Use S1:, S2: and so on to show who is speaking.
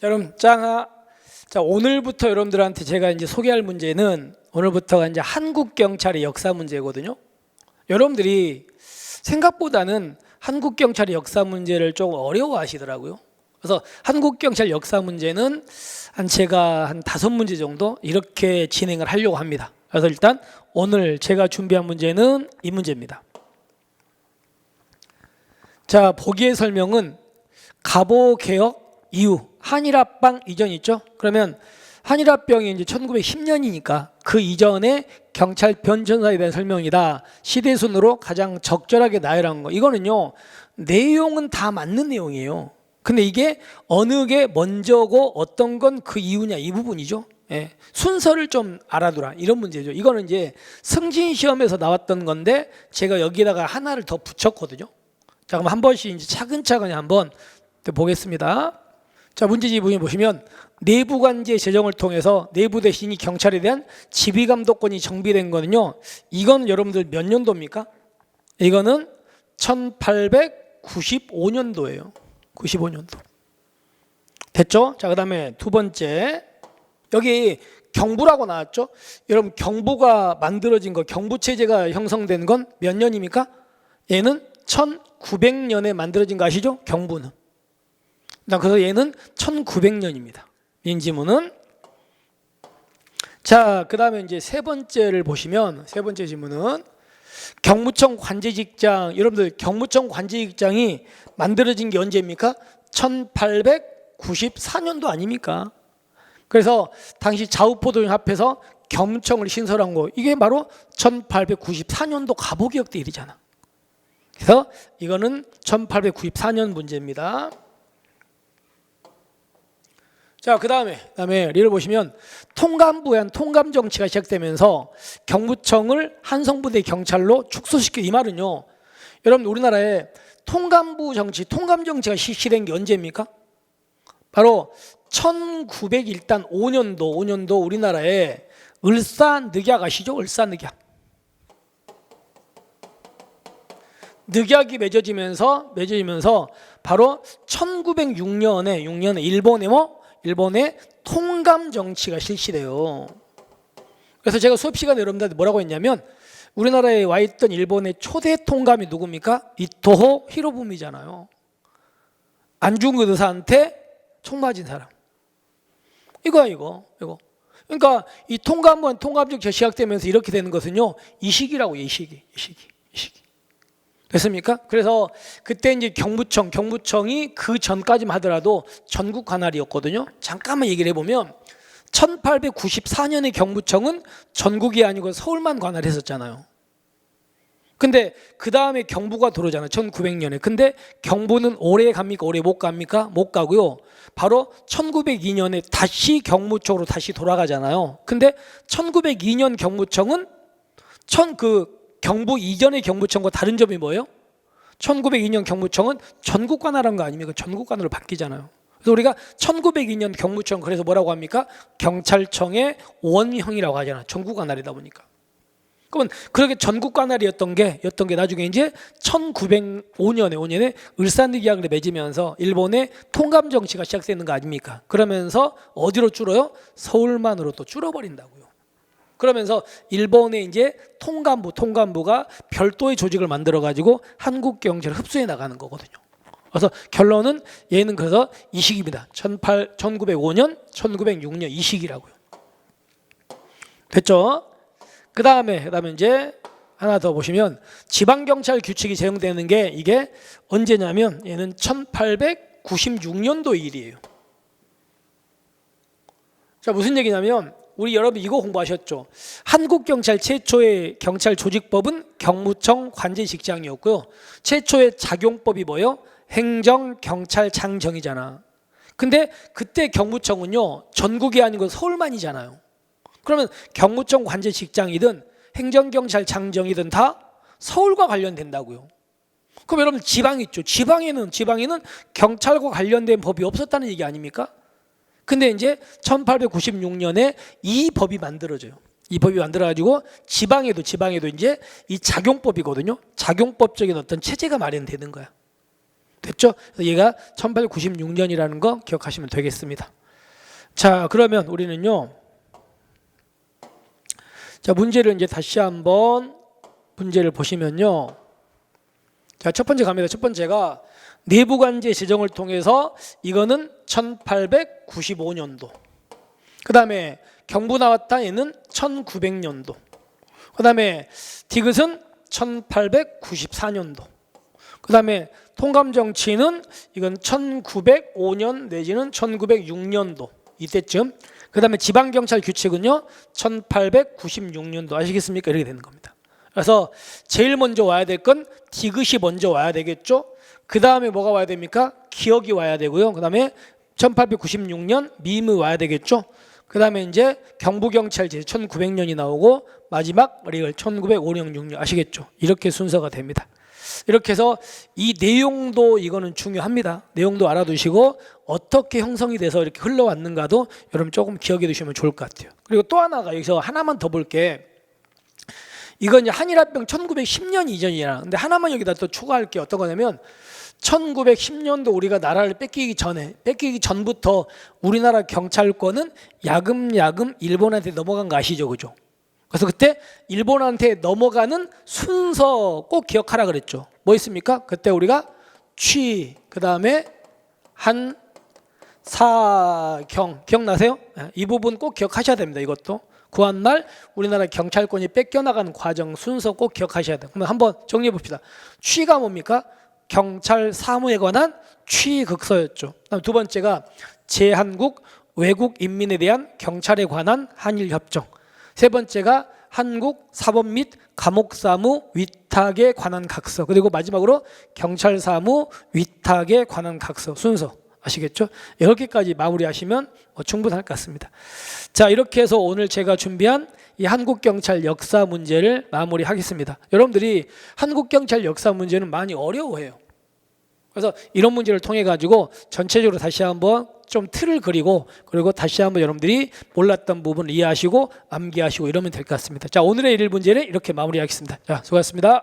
S1: 자, 그럼 짱아. 자, 오늘부터 여러분들한테 제가 이제 소개할 문제는 오늘부터가 이제 한국 경찰의 역사 문제거든요. 여러분들이 생각보다는 한국 경찰의 역사 문제를 좀 어려워하시더라고요. 그래서 한국 경찰 역사 문제는 한 제가 한 다섯 문제 정도 이렇게 진행을 하려고 합니다. 그래서 일단 오늘 제가 준비한 문제는 이 문제입니다. 자, 보기의 설명은 갑오 개혁 이후 한일합방 이전 있죠? 그러면 한일합병이 이제 1910년이니까 그 이전에 경찰 변천사에 대한 설명이다. 시대 순으로 가장 적절하게 나열한 거. 이거는요. 내용은 다 맞는 내용이에요. 근데 이게 어느 게 먼저고 어떤 건 그 이유냐 이 부분이죠. 예. 순서를 좀 알아두라 이런 문제죠. 이거는 이제 승진 시험에서 나왔던 건데 제가 여기다가 하나를 더 붙였거든요. 자, 그럼 한 번씩 이제 차근차근히 한번 보겠습니다. 자, 문제지 부분 보시면 내부 관제 제정을 통해서 내부 대신이 경찰에 대한 지휘 감독권이 정비된 거는요. 이건 여러분들 몇 년도입니까? 이거는 1895년도예요. 95년도. 됐죠? 자, 그다음에 두 번째. 여기 경부라고 나왔죠? 여러분 경부가 만들어진 거 경부 체제가 형성된 건 몇 년입니까? 얘는 1900년에 만들어진 거 아시죠? 경부는. 그래서 얘는 1900년입니다. 민지문은 자, 그다음에 이제 세 번째를 보시면 세 번째 지문은 경무청 관제직장 여러분들 경무청 관제직장이 만들어진 게 언제입니까? 1894년도 아닙니까? 그래서 당시 좌우포도령 합해서 경무청을 신설한 거 이게 바로 1894년도 가보기역 때 일이잖아. 그래서 이거는 1894년 문제입니다. 자, 그 다음에, 그 다음에 리를 보시면 통감부에 한 통감 정치가 시작되면서 경무청을 한성부대 경찰로 축소시켜 이 말은요. 여러분 우리나라에 통감부 정치, 통감 정치가 실시된 게 언제입니까? 바로 1900 일단 5년도, 5년도 우리나라에 을사늑약 아시죠? 을사늑약. 늑약이 맺어지면서 맺어지면서 바로 1906년에 6년에 일본에 뭐 일본의 통감 정치가 실시돼요. 그래서 제가 수업 시간에 여러분들한테 뭐라고 했냐면 우리나라에 와 있던 일본의 초대 통감이 누굽니까? 이토호 히로부미잖아요. 안중근 의사한테 총 맞은 사람. 이거야 이거 이거. 그러니까 이 통감은 통감적 시작되면서 이렇게 되는 것은요 이 시기라고 이 시기 이 시기 이 시기. 됐습니까? 그래서 그때 이제 경부청, 경부청이 그 전까지만 하더라도 전국 관할이었거든요. 잠깐만 얘기를 해보면 1894년에 경부청은 전국이 아니고 서울만 관할했었잖아요. 근데 그 다음에 경부가 들어오잖아요. 1900년에. 근데 경부는 오래 갑니까? 오래 못 갑니까? 못 가고요. 바로 1902년에 다시 경무청으로 다시 돌아가잖아요. 근데 1902년 경무청은 천그 경부 이전의 경부청과 다른 점이 뭐예요? 1902년 경무청은 전국 관할한 거 아닙니까? 전국 관할로 바뀌잖아요. 그래서 우리가 1902년 경무청 그래서 뭐라고 합니까? 경찰청의 원형이라고 하잖아. 전국 관할이다 보니까. 그러면 그렇게 전국 관할이었던 게 였던 게 나중에 이제 1905년에 5년에 을산리 계약을 맺으면서 일본의 통감 정치가 시작되는 거 아닙니까? 그러면서 어디로 줄어요? 서울만으로 또 줄어버린다고요. 그러면서 일본의 이제 통감부 통감부가 별도의 조직을 만들어 가지고 한국 경제를 흡수해 나가는 거거든요. 그래서 결론은 얘는 그래서 이 시기입니다. 18, 1905년, 1906년 이 시기라고요. 됐죠? 그 다음에 그다음에 이제 하나 더 보시면 지방 경찰 규칙이 제정되는 게 이게 언제냐면 얘는 1896년도 일이에요. 자 무슨 얘기냐면 우리 여러분 이거 공부하셨죠? 한국 경찰 최초의 경찰 조직법은 경무청 관제직장이었고요. 최초의 작용법이 뭐예요? 행정 경찰 장정이잖아. 근데 그때 경무청은요 전국이 아니고 서울만이잖아요. 그러면 경무청 관제직장이든 행정 경찰 장정이든 다 서울과 관련된다고요. 그럼 여러분 지방 있죠. 지방에는 지방에는 경찰과 관련된 법이 없었다는 얘기 아닙니까? 근데 이제 1896년에 이 법이 만들어져요. 이 법이 만들어 가지고 지방에도 지방에도 이제 이 작용법이거든요. 작용법적인 어떤 체제가 마련되는 거야. 됐죠? 얘가 1896년이라는 거 기억하시면 되겠습니다. 자, 그러면 우리는요. 자, 문제를 이제 다시 한번 문제를 보시면요. 자, 첫 번째 갑니다. 첫 번째가 내부관제 제정을 통해서 이거는 1895년도. 그 다음에 경부 나왔다 얘는 1900년도. 그 다음에 디귿은 1894년도. 그 다음에 통감 정치는 이건 1905년 내지는 1906년도 이때쯤. 그 다음에 지방 경찰 규칙은요 1896년도 아시겠습니까? 이렇게 되는 겁니다. 그래서 제일 먼저 와야 될 건 디귿이 먼저 와야 되겠죠. 그 다음에 뭐가 와야 됩니까? 기억이 와야 되고요. 그 다음에 1896년 미음이 와야 되겠죠. 그 다음에 이제 경부경찰제 1900년이 나오고 마지막 리을 1905년 6년 아시겠죠? 이렇게 순서가 됩니다. 이렇게 해서 이 내용도 이거는 중요합니다. 내용도 알아두시고 어떻게 형성이 돼서 이렇게 흘러왔는가도 여러분 조금 기억해 두시면 좋을 것 같아요. 그리고 또 하나가 여기서 하나만 더 볼게. 이건 이제 한일합병 1910년 이전이라. 근데 하나만 여기다 또 추가할 게 어떤 거냐면 1910년도 우리가 나라를 뺏기기 전에 뺏기기 전부터 우리나라 경찰권은 야금야금 일본한테 넘어간 거 아시죠, 그죠? 그래서 그때 일본한테 넘어가는 순서 꼭 기억하라 그랬죠. 뭐 있습니까? 그때 우리가 취, 그 다음에 한, 사, 경 기억나세요? 예, 이 부분 꼭 기억하셔야 됩니다. 이것도 구한말 우리나라 경찰권이 뺏겨나가는 과정 순서 꼭 기억하셔야 돼요. 그러면 한번 정리해 봅시다. 취가 뭡니까? 경찰 사무에 관한 취극서였죠. 두 번째가 제한국 외국 인민에 대한 경찰에 관한 한일 협정. 세 번째가 한국 사법 및 감옥 사무 위탁에 관한 각서. 그리고 마지막으로 경찰 사무 위탁에 관한 각서 순서. 아시겠죠? 이렇게까지 마무리하시면 뭐 충분할 것 같습니다. 자, 이렇게 해서 오늘 제가 준비한 이 한국 경찰 역사 문제를 마무리하겠습니다. 여러분들이 한국 경찰 역사 문제는 많이 어려워해요. 그래서 이런 문제를 통해 가지고 전체적으로 다시 한번 좀 틀을 그리고 그리고 다시 한번 여러분들이 몰랐던 부분을 이해하시고 암기하시고 이러면 될 것 같습니다. 자, 오늘의 일일 문제는 이렇게 마무리하겠습니다. 자, 수고하셨습니다.